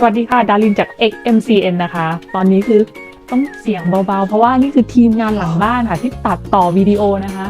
สวัสดีค่ะ ดารินจาก XMCN นะคะ ตอนนี้คือต้องเสียงเบาๆ เพราะว่านี่คือทีมงานหลังบ้านค่ะ ที่ตัดต่อวิดีโอนะคะ